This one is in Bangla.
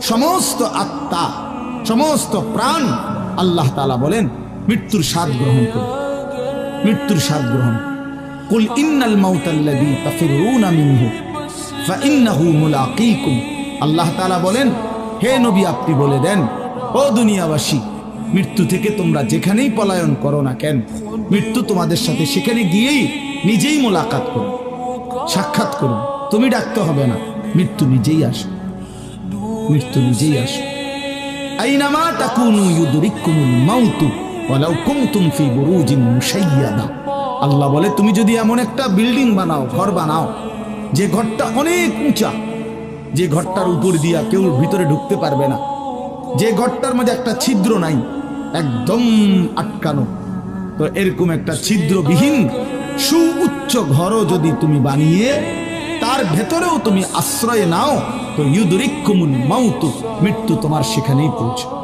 সমস্ত আত্মা, সমস্ত প্রাণ আল্লাহ তাআলা বলেন, মৃত্যুর স্বাদ গ্রহণ মৃত্যুর স্বাদ গ্রহণ। কুল ইন্নাল আল্লাহ বলেন, হে নবী আপনি বলে দেন, ও দুনিয়াবাসী, মৃত্যু থেকে তোমরা যেখানেই পলায়ন করো না কেন, মৃত্যু তোমাদের সাথে সেখানে গিয়েই নিজেই মোলাকাত করো। সাক্ষাৎ করুন। তুমি ডাকতে হবে না। মৃত্যু নিজেই আসে মৃত্যু নিজেই আসে আইনামা তাকুনু ইউদরিকুমুল ওয়ালাউ কুনতুম ফি বুরুজিন আল্লাহ বলে, তুমি যদি এমন একটা বিল্ডিং বানাও, ঘর বানাও, যে ঘরটা অনেক উঁচা, যে ঘরটার উপর দিয়া কেউ ভিতরে ঢুকতে পারবে না, যে ঘরটার মধ্যে একটা ছিদ্র নাই, একদম আটকানো, তো এরকম একটা ছিদ্রবিহীন সুউচ্চ ঘরও যদি তুমি বানিয়ে, তার ভেতরেও তুমি আশ্রয় নাও, তো ইউদরিক মৃত্যু তোমার সেখানেই পৌঁছে।